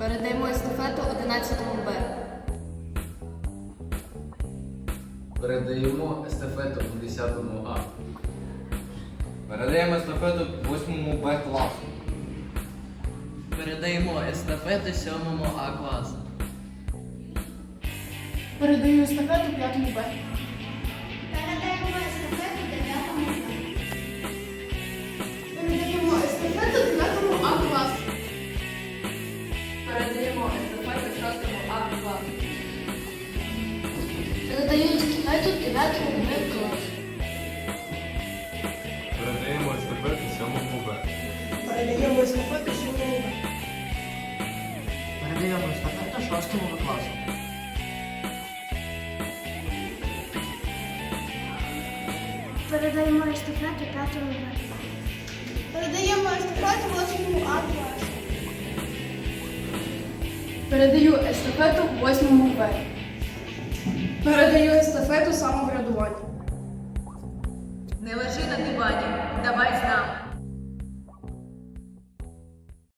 Передаємо естафету 11 Б. Передаємо естафету 10 А. Передаємо естафету 8 Б класу. Передаємо естафету 7 А класу. Передаю естафету п'ятому Б. Передаю естафету 9 Б класу. Передаємо естафету 7 Б. Передаємо естафету сьомому Б. Передаємо естафету 6 В класу. Передаємо естафету 5 Б. Передаємо естафету 8 А класу. Передаю естафету восьмому Б. Передаю естафету самоврядуванню. Не лежи на дивані, давай з.